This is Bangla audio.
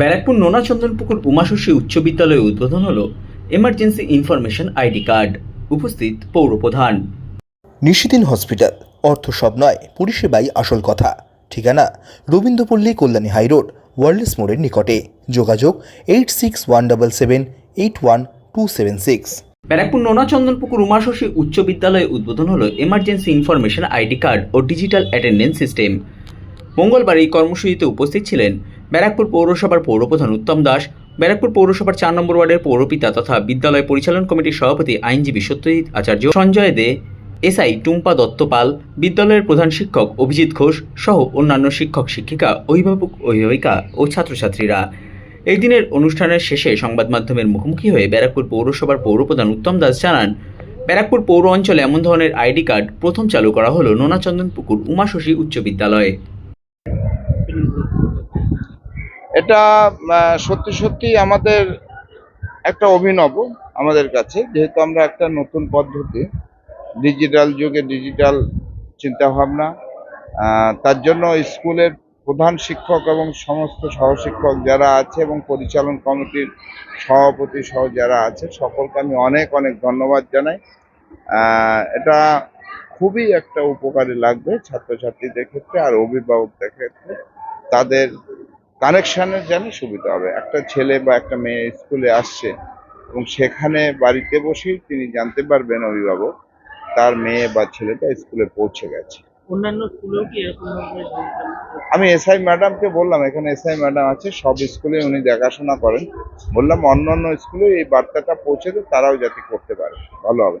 ব্যারাকপুর নোনাচন্দনপুকুর উমাশশী উচ্চ বিদ্যালয়ে উদ্বোধন হল এমার্জেন্সি ইনফরমেশন আইডি কার্ড। উপস্থিত পৌরপ্রধান নিশিদিন হসপিটাল। অর্থ সব নয় পরিষেবাই আসল কথা। ঠিকানা রবীন্দ্রপল্লী কল্যাণী হাইরোড ওয়ার্ল্ডস মোড়ের নিকটে। যোগাযোগ eight six one double seven eight one two seven six Barrackpore Nonachandanpukur Umashashi উচ্চ বিদ্যালয়ে উদ্বোধন হল এমার্জেন্সি ইনফরমেশন আইডি কার্ড ও ডিজিটাল অ্যাটেন্ডেন্স সিস্টেম মঙ্গলবার এই কর্মসূচিতে উপস্থিত ছিলেন ব্যারাকপুর পৌরসভার পৌরপ্রধান উত্তম দাস, ব্যারাকপুর পৌরসভার চার নম্বর ওয়ার্ডের পৌরপিতা তথা বিদ্যালয় পরিচালন কমিটির সভাপতি আইনজীবী সত্যজিৎ আচার্য, সঞ্জয় দে, এসআই টুম্পা দত্তপাল বিদ্যালয়ের প্রধান শিক্ষক অভিজিৎ ঘোষ সহ অন্যান্য শিক্ষক, শিক্ষিকা, অভিভাবক, অভিভাবিকা ও ছাত্রছাত্রীরা। এই দিনের অনুষ্ঠানের শেষে সংবাদ মাধ্যমের মুখোমুখি হয়ে ব্যারাকপুর পৌরসভার পৌরপ্রধান উত্তম দাস জানান, ব্যারাকপুর পৌর অঞ্চলে এমন ধরনের আইডি কার্ড প্রথম চালু করা হলো নোনাচন্দন পুকুর উমাশশী উচ্চ বিদ্যালয়ে। এটা সত্যি সত্যি আমাদের একটা অভিনব আমাদের কাছে, যেহেতু আমরা একটা নতুন পদ্ধতি ডিজিটাল যুগে ডিজিটাল চিন্তাভাবনা তার জন্য স্কুলের প্রধান শিক্ষক এবং সমস্ত সহশিক্ষক যারা আছে এবং পরিচালন কমিটির সভাপতি সহ যারা আছে, সকলকে আমি অনেক অনেক ধন্যবাদ জানাই। এটা খুবই একটা উপকারী লাগবে ছাত্রছাত্রীদের ক্ষেত্রে আর অভিভাবকদের ক্ষেত্রে। তাদের কানেকশনের যেন সুবিধা হবে। একটা ছেলে বা একটা মেয়ে স্কুলে আসছে এবং সেখানে বাড়িতে বসেই তিনি জানতে পারবেন অভিভাবক তার মেয়ে বা ছেলেটা স্কুলে পৌঁছে গেছে। অন্যান্য স্কুলেও কি এরকম? আমি এসআই ম্যাডামকে বললাম এখানে এসআই ম্যাডাম আছে সব স্কুলে উনি দেখাশোনা করেন। বললাম অন্যান্য স্কুলে এই বার্তাটা পৌঁছে দেয় তারাও যাতে করতে পারে। ভালো হবে।